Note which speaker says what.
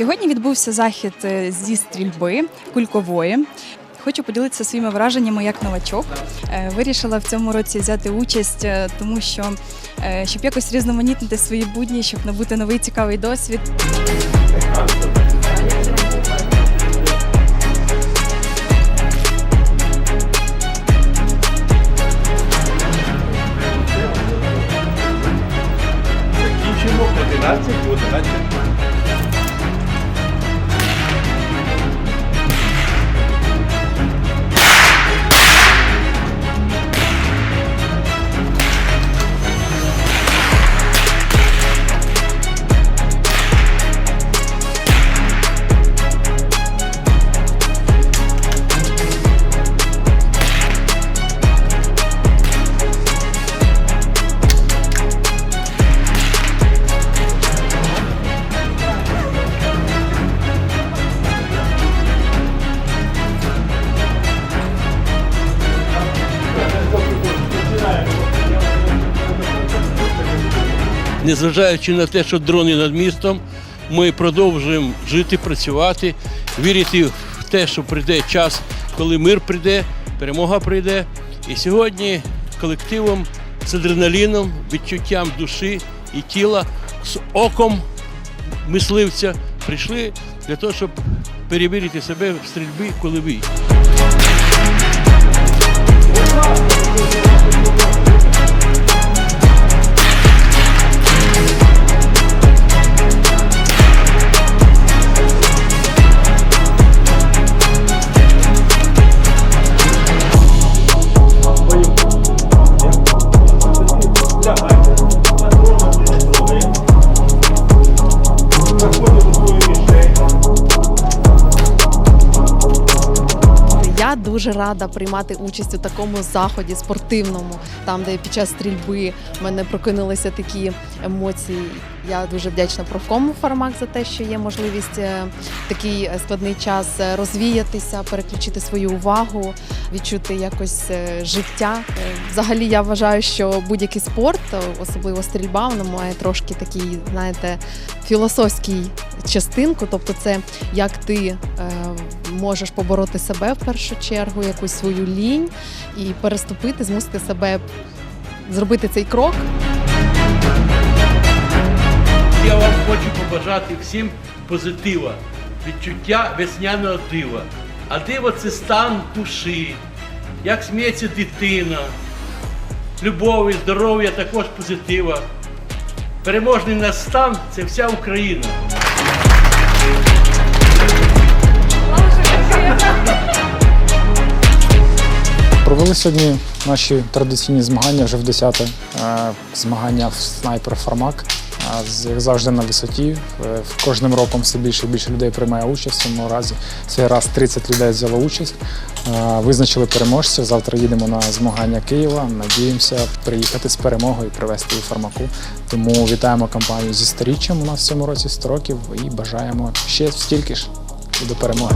Speaker 1: Сьогодні відбувся захід е, зі стрільби кулькової. Хочу поділитися своїми враженнями як новачок. Е, Вирішила в цьому році взяти участь, е, тому що щоб якось різноманітнити свої будні, щоб набути новий цікавий досвід.
Speaker 2: Закінчимо 11 11.
Speaker 3: Незважаючи на те, що дрони над містом, ми продовжуємо жити, працювати, вірити в те, що прийде час, коли мир прийде, перемога прийде. І сьогодні колективом з адреналіном, відчуттям душі і тіла, з оком мисливця прийшли для того, щоб перевірити себе в стрільбі коли
Speaker 4: кулевій. Дуже рада приймати участь у такому заході спортивному, там де під час стрільби в мене прокинулися такі емоції. Я дуже вдячна профкому Фармак за те, що є можливість е, такий складний час е, розвіятися, переключити свою увагу, відчути якось е, життя. Взагалі я вважаю, що будь-який спорт, особливо стрільба, воно має трошки такий, знаєте, філософський частинку, тобто це як ти можеш побороти себе в першу чергу, якусь свою лінь і переступити, змусити себе зробити цей крок.
Speaker 3: Я вам хочу побажати всім позитива, відчуття весняного дива. А диво це стан душі, як сміється дитина, любові, здоров'я, також позитива. Переможний наш стан це вся Україна.
Speaker 5: Провели сьогодні наші традиційні змагання вже в 10-те. змагання в снайпер Фармак. Е, Як завжди на висоті. Е, Кожним роком все більше і більше людей приймає участь. В цьому разі цей раз 30 людей взяло участь. Е, Визначили переможців. Завтра їдемо на змагання Києва. Надіємося приїхати з перемогою і привезти її фармаку. Тому вітаємо компанію зі сторіччям. У нас в цьому році 100 років і бажаємо ще стільки ж і до перемоги.